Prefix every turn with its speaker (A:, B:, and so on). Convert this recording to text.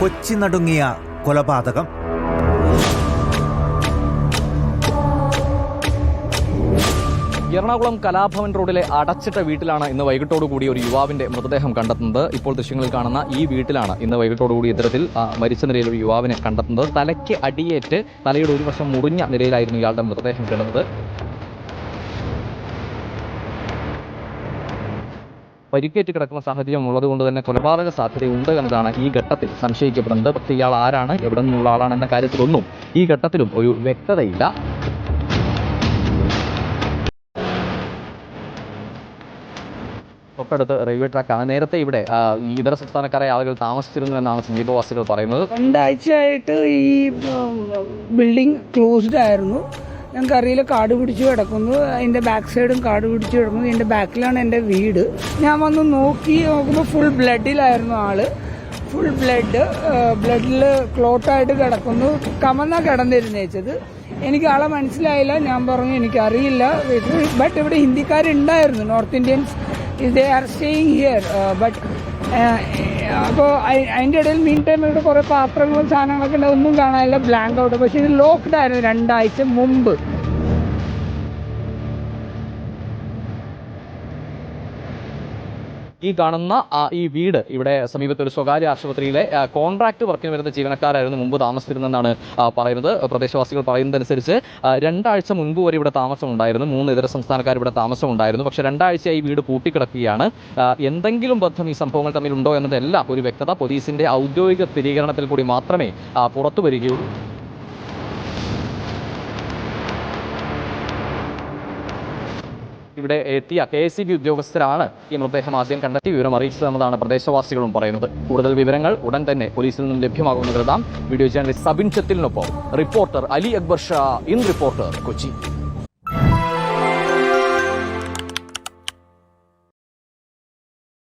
A: കൊച്ചി നടുങ്ങിയ കൊലപാതകം.
B: എറണാകുളം കലാഭവൻ റോഡിലെ അടച്ചിട്ട വീട്ടിലാണ് ഇന്ന് വൈകിട്ടോടുകൂടി ഒരു യുവാവിന്റെ മൃതദേഹം കണ്ടെത്തുന്നത്. ഇപ്പോൾ ദൃശ്യങ്ങളിൽ കാണുന്ന ഈ വീട്ടിലാണ് ഇന്ന് വൈകിട്ടോടുകൂടി ഇത്തരത്തിൽ മരിച്ച നിലയിൽ ഒരു യുവാവിനെ കണ്ടെത്തുന്നത്. തലയ്ക്ക് അടിയേറ്റ് തലയുടെ ഒരു വശം മുറിഞ്ഞ നിലയിലായിരുന്നു ഇയാളുടെ മൃതദേഹം കിടന്നത് പരിക്കേറ്റ് കിടക്കുന്ന സാഹചര്യം ഉള്ളതുകൊണ്ട് തന്നെ കൊലപാതക സാധ്യതയുണ്ട് എന്നതാണ് ഈ ഘട്ടത്തിൽ സംശയിക്കപ്പെടുന്നത്. പക്ഷേ ഇയാൾ ആരാണ്? എവിടെ നിന്നുള്ള ആളാണ് എന്ന കാര്യത്തിലൊന്നും ഈ ഘട്ടത്തിലും ഒരു വ്യക്തതയില്ല. തൊട്ടടുത്ത് റെയിൽവേ ട്രാക്കാണ് നേരത്തെ ഇവിടെ ഇതര സംസ്ഥാനക്കാരെ ആളുകൾ താമസിച്ചിരുന്നു എന്നാണ് സമീപവാസികൾ പറയുന്നത്.
C: രണ്ടാഴ്ചയായിട്ട് ഈ ബിൽഡിംഗ് ക്ലോസ്ഡ് ആയിരുന്നു. ഞങ്ങൾക്കറിയില്ല കാട് പിടിച്ചു കിടക്കുന്നു. അതിന്റെ ബാക്ക് സൈഡും കാട് പിടിച്ചു കിടക്കുന്നു. എന്റെ ബാക്കിലാണ് എന്റെ വീട്. ഞാൻ വന്ന് നോക്കി നോക്കുമ്പോൾ ഫുൾ ബ്ലഡിലായിരുന്നു ആൾ. ഫുൾ ബ്ലഡ് ബ്ലഡിൽ ക്ലോട്ടായിട്ട് കിടക്കുന്നു. കമന്ന കിടന്നിരുന്നേച്ചത്. എനിക്ക് ആളെ മനസ്സിലായില്ല. ഞാൻ പറഞ്ഞു എനിക്കറിയില്ല. ബട്ട് ഇവിടെ ഹിന്ദിക്കാരുണ്ടായിരുന്നു. North Indians they are staying here but അപ്പോൾ അതിന്റെ ഇടയിൽ മീൻ ടൈം ഇവിടെ കുറേ പാത്രങ്ങളും സാധനങ്ങളൊക്കെ ഉണ്ട്. ഒന്നും കാണാനില്ല. ബ്ലാങ്ക് ഔട്ട് പക്ഷേ ഇത് ലോക്ക്ഡ് ആയിരുന്നു രണ്ടാഴ്ച മുമ്പ്.
B: ഈ കാണുന്ന ഈ വീട് ഇവിടെ സമീപത്തെ ഒരു സ്വകാര്യ ആശുപത്രിയിലെ കോൺട്രാക്ട് വർക്കിന് വരുന്ന ജീവനക്കാരായിരുന്നു മുമ്പ് താമസിച്ചിരുന്നെന്നാണ് പറയുന്നത്. പ്രദേശവാസികൾ പറയുന്നതനുസരിച്ച് രണ്ടാഴ്ച മുൻപ് വരെ ഇവിടെ താമസമുണ്ടായിരുന്നു. മൂന്ന് ഇതര സംസ്ഥാനക്കാർ ഇവിടെ താമസമുണ്ടായിരുന്നു. പക്ഷേ രണ്ടാഴ്ചയായി വീട് പൂട്ടിക്കിടക്കുകയാണ്. എന്തെങ്കിലും ബന്ധം ഈ സംഭവങ്ങൾ തമ്മിലുണ്ടോ എന്നതെല്ലാം ഒരു വ്യക്തത പോലീസിന്റെ ഔദ്യോഗിക സ്ഥിരീകരണത്തിൽ കൂടി മാത്രമേ പുറത്തു വരികയുള്ളൂ. ഇവിടെ എത്തിയ കെ എസ് ബി ഉദ്യോഗസ്ഥരാണ് ഈ മൃതദേഹം ആദ്യം കണ്ടെത്തി വിവരം അറിയിച്ചതെന്നതാണ് പ്രദേശവാസികളും പറയുന്നത്. കൂടുതൽ വിവരങ്ങൾ ഉടൻ തന്നെ പോലീസിൽ നിന്നും ലഭ്യമാകുമെന്ന് കരുതാം. Video journalist Sabin ചത്തിലിനൊപ്പം reporter Ali Akbar Shah in reporter Kochi.